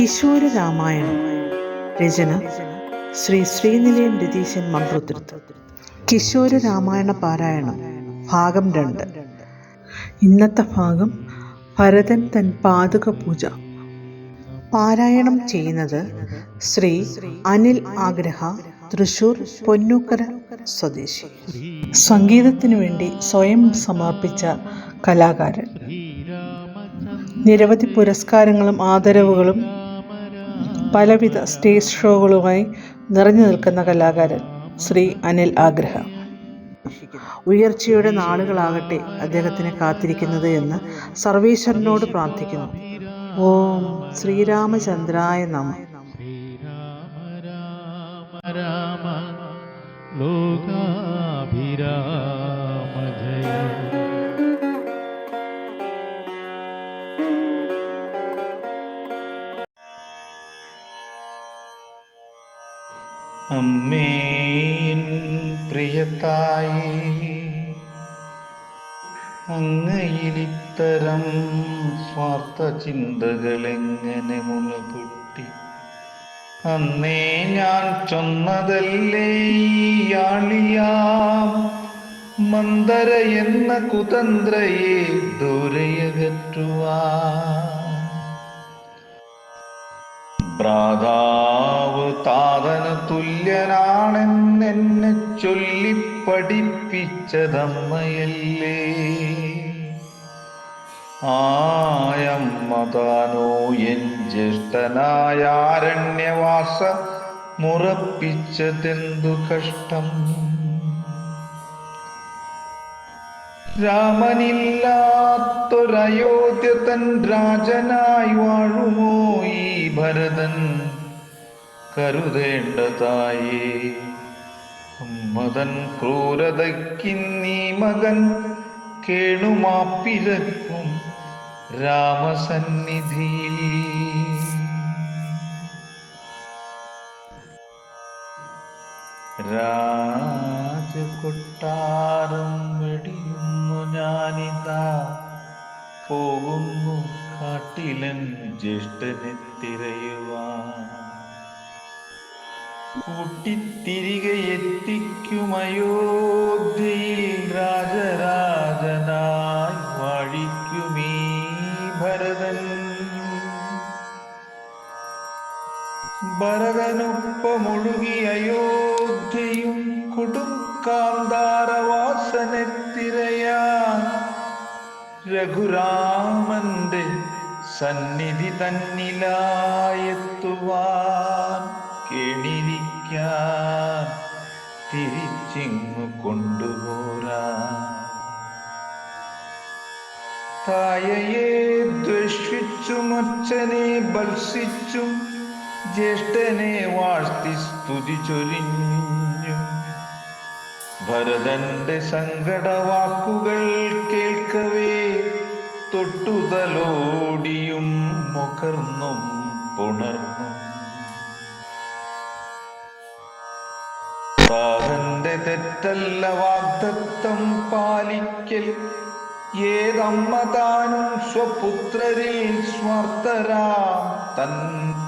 കിശോര രാമായണം. രചന ശ്രീ ശ്രീനിലയം രതീശൻ മൺട്രോത്തുരുത്ത് കിശോര രാമായണ പാരായണം ഭാഗം രണ്ട്. ഇന്നത്തെ ഭാഗം ഭരതൻ തൻ പാതുക പൂജ. പാരായണം ചെയ്യുന്നത് ശ്രീ അനിൽ ആഗ്രഹ തൃശൂർ പൊന്നൂക്കര സ്വദേശി. സംഗീതത്തിനു വേണ്ടി സ്വയം സമർപ്പിച്ച കലാകാരൻ. നിരവധി പുരസ്കാരങ്ങളും ആദരവുകളും പലവിധ സ്റ്റേജ് ഷോകളുമായി നിറഞ്ഞു നിൽക്കുന്ന കലാകാരൻ ശ്രീ അനിൽ ആഗ്രഹം. ഉയർച്ചയുടെ നാളുകളാകട്ടെ അദ്ദേഹത്തിന് കാത്തിരിക്കുന്നത് എന്ന് സർവേശ്വരനോട് പ്രാർത്ഥിക്കുന്നു. ഓം ശ്രീരാമചന്ദ്രായ നമ. ശ്രീരാമ അമ്മേൻ പ്രിയത്തായി അങ്ങയിലിത്തരം സ്വാർത്ഥ ചിന്തകളെങ്ങനെ മുളപൊട്ടി അന്നേ ഞാൻ ചൊന്നതല്ലേ യാളിയാം മന്ദര എന്ന കുതന്ത്രയെ ദൂരയകറ്റുവാൻ. ഭ്രാതാവ് താതന് തുല്യനാണെന്നെന്നെ ചൊല്ലി പഠിപ്പിച്ചതമ്മയല്ലേ ആയമ്മ താനോ എൻ ജ്യേഷ്ഠനായ ആരണ്യവാസ മുറപ്പിച്ചതെന്തു കഷ്ടം? രാമനില്ലാത്തൊരയോധ്യ തൻ രാജനായി വാഴുമോ ഈ ഭരതൻ കരുതേണ്ടതായേ മതൻ ക്രൂരതയ്ക്കിന്നീ മകൻ കേണുമാപ്പിലും രാമസന്നിധി. രാജകൊട്ടാരം വെടിയുന്നു ഞാനിതാ. പോകുന്നു കാട്ടിലൻ ജ്യേഷ്ഠനെ തിരയുവാൻ. കൂട്ടിത്തിരികെ എത്തിക്കുമയോധ്യയിൽ രാജരാജനായി വാഴിക്കുമീ ഭരതൻ. ഭരതനൊപ്പമൊഴുകി അയോധ്യയും കൊടുക്കാന്താരവാസനത്തിരയാ രഘുരാമന്റെ സന്നിധി തന്നിലായെത്തുവാൻ കേണിരിക്കാൻ തിരിച്ചിങ്ങു കൊണ്ടുപോരാ. തായയെ ദ്വേഷിച്ചും അച്ഛനെ ഭത്സിച്ചും ജ്യേഷ്ഠനെ വാഴ്ത്തി സ്തുതി ചൊരിഞ്ഞു. ഭരതന്റെ സങ്കടവാക്കുകൾ കേൾക്കവേ തൊട്ടുതലോടിയും മുഖർന്നും പുണർന്നും. താതന്റെ തെറ്റല്ല വാഗ്ദത്തം പാലിക്കൽ. ഏതമ്മ താനും സ്വപുത്രരിൽ സ്വാർത്ഥരാ. തൻ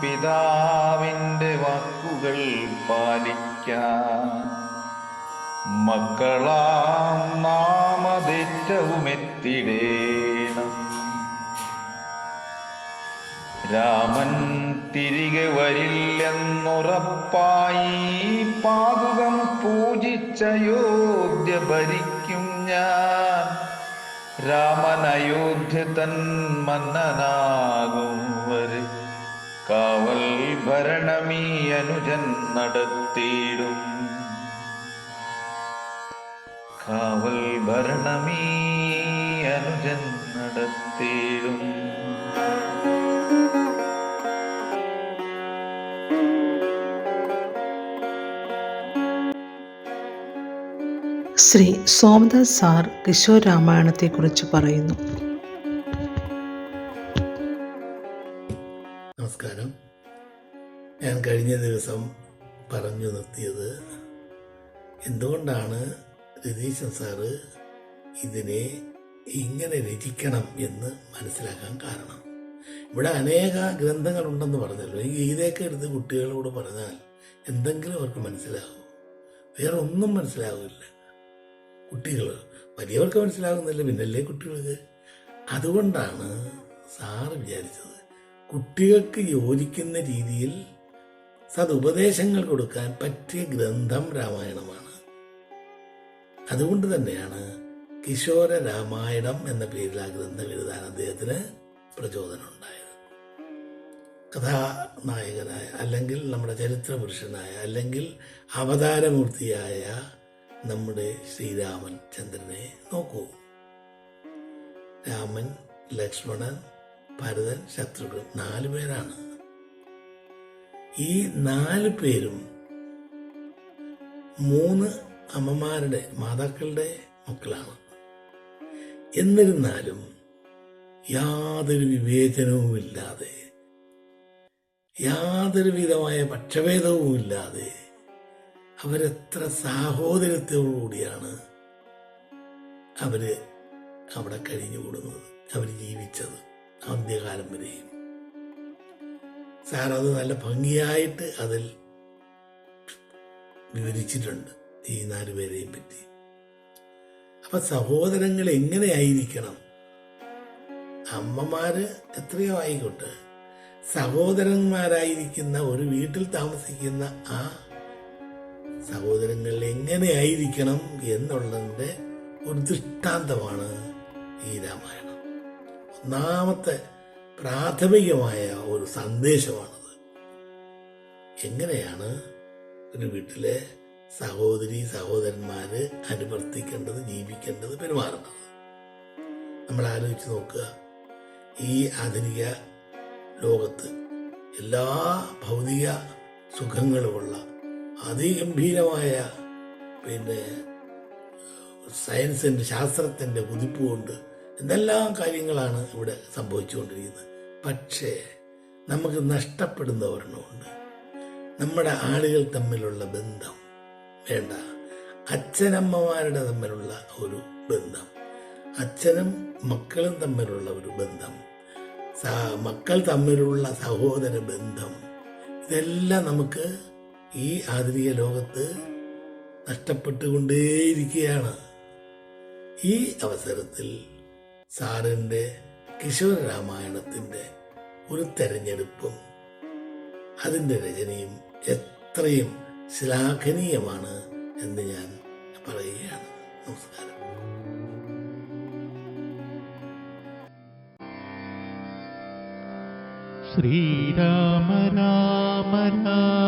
പിതാവിന്റെ വാക്കുകൾ പാലിക്കാൻ മക്കളാം നാമതേറ്റവും രാമൻ തിരികെ വരില്ലെന്നുറപ്പായി പാതുകം പൂജിച്ചയോധ്യ ഭരിക്കും ഞാൻ. രാമൻ അയോധ്യ തൻ മന്നനാകും വരെ. കാവൽ ഭരണമീ അനുജൻ നടത്തിയിടും. കാവൽ ഭരണമീ അനുജൻ നടത്തിയിടും. ശ്രീ സോമദാസ് സാർ കിശോർ രാമായണത്തെക്കുറിച്ച് പറയുന്നു. നമസ്കാരം. ഞാൻ കഴിഞ്ഞ ദിവസം പറഞ്ഞു നിർത്തിയത് എന്തുകൊണ്ടാണ് രതീശൻ സാറ് ഇതിനെ ഇങ്ങനെ രചിക്കണം എന്ന് മനസ്സിലാക്കാൻ കാരണം? ഇവിടെ അനേക ഗ്രന്ഥങ്ങളുണ്ടെന്ന് പറഞ്ഞല്ലോ. ഈ ഗീതയൊക്കെ എടുത്ത് കുട്ടികളോട് പറഞ്ഞാൽ എന്തെങ്കിലും അവർക്ക് മനസ്സിലാകും വേറെ ഒന്നും മനസ്സിലാവില്ല. കുട്ടികൾ വലിയവർക്ക് മനസ്സിലാകുന്നില്ല പിന്നല്ലേ കുട്ടികൾക്ക്. അതുകൊണ്ടാണ് സാറ് വിചാരിച്ചത് കുട്ടികൾക്ക് യോജിക്കുന്ന രീതിയിൽ സതുപദേശങ്ങൾ കൊടുക്കാൻ പറ്റിയ ഗ്രന്ഥം രാമായണമാണ്. അതുകൊണ്ട് തന്നെയാണ് കിശോര രാമായണം എന്ന പേരിൽ ആ ഗ്രന്ഥം എഴുതാൻ അദ്ദേഹത്തിന് പ്രചോദനം ഉണ്ടായത് കഥാനായകനായ അല്ലെങ്കിൽ നമ്മുടെ ചരിത്ര പുരുഷനായ അല്ലെങ്കിൽ അവതാരമൂർത്തിയായ നമ്മുടെ ശ്രീരാമൻ ചന്ദ്രനെ നോക്കൂ. രാമൻ ലക്ഷ്മണൻ ഭരതൻ ശത്രുഘ്നൻ നാല് പേരാണ്. ഈ നാല് പേരും മൂന്ന് അമ്മമാരുടെ മാതാക്കളുടെ മക്കളാണ്. എന്നിരുന്നാലും യാതൊരു വിവേചനവുമില്ലാതെ യാതൊരു വിധമായ പക്ഷഭേദവുമില്ലാതെ അവരെത്ര സാഹോദര്യത്തോടുകൂടിയാണ് അവർ അവിടെ കഴിഞ്ഞുകൂടുന്നത് അവർ ജീവിച്ചത് അന്ത്യകാലം വരെയും. സാർ അത് നല്ല ഭംഗിയായിട്ട് അതിൽ വിവരിച്ചിട്ടുണ്ട് ഈ നാലുപേരെയും പറ്റി. അപ്പൊ സഹോദരങ്ങൾ എങ്ങനെയായിരിക്കണം? അമ്മമാര് എത്രയോ ആയിക്കോട്ടെ. സഹോദരന്മാരായിരിക്കുന്ന ഒരു വീട്ടിൽ താമസിക്കുന്ന ആ സഹോദരങ്ങൾ എങ്ങനെയായിരിക്കണം എന്നുള്ളതിന്റെ ഒരു ദൃഷ്ടാന്തമാണ് ഈ രാമായണം. ഒന്നാമത്തെ പ്രാഥമികമായ ഒരു സന്ദേശമാണത്. എങ്ങനെയാണ് ഒരു വീട്ടിലെ സഹോദരി സഹോദരന്മാര് അനുവർത്തിക്കേണ്ടത് ജീവിക്കേണ്ടത് പെരുമാറേണ്ടത് നമ്മൾ ആലോചിച്ച് നോക്കുക. ഈ ആധുനിക ലോകത്ത് എല്ലാ ഭൗതിക സുഖങ്ങളുമുള്ള അതിഗംഭീരമായ പിന്നെ സയൻസിന്റെ ശാസ്ത്രത്തിന്റെ കുതിപ്പുകൊണ്ട് എന്തെല്ലാം കാര്യങ്ങളാണ് ഇവിടെ സംഭവിച്ചുകൊണ്ടിരിക്കുന്നത്. പക്ഷേ നമുക്ക് നഷ്ടപ്പെടുന്ന ഒരെണ്ണമുണ്ട്. നമ്മുടെ ആളുകൾ തമ്മിലുള്ള ബന്ധം വേണ്ട. അച്ഛനമ്മമാരുടെ തമ്മിലുള്ള ഒരു ബന്ധം. അച്ഛനും മക്കളും തമ്മിലുള്ള ഒരു ബന്ധം. മക്കൾ തമ്മിലുള്ള സഹോദര ബന്ധം. ഇതെല്ലാം നമുക്ക് ഈ ആധുനിക ലോകത്ത് നഷ്ടപ്പെട്ടുകൊണ്ടേയിരിക്കുകയാണ്. ഈ അവസരത്തിൽ സാറിന്റെ കിഷോർ രാമായണത്തിന്റെ ഒരു തെരഞ്ഞെടുപ്പും അതിന്റെ രചനയും എത്രയും ശ്ലാഘനീയമാണ് എന്ന് ഞാൻ പറയുകയാണ്. നമസ്കാരം. ശ്രീരാമ രാമ രാമ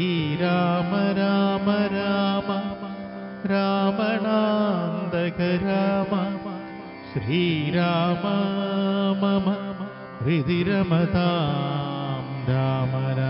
श्रीराम राम राम राम रामणान्दक राम श्रीराम मम हृदि रमतां राम राम।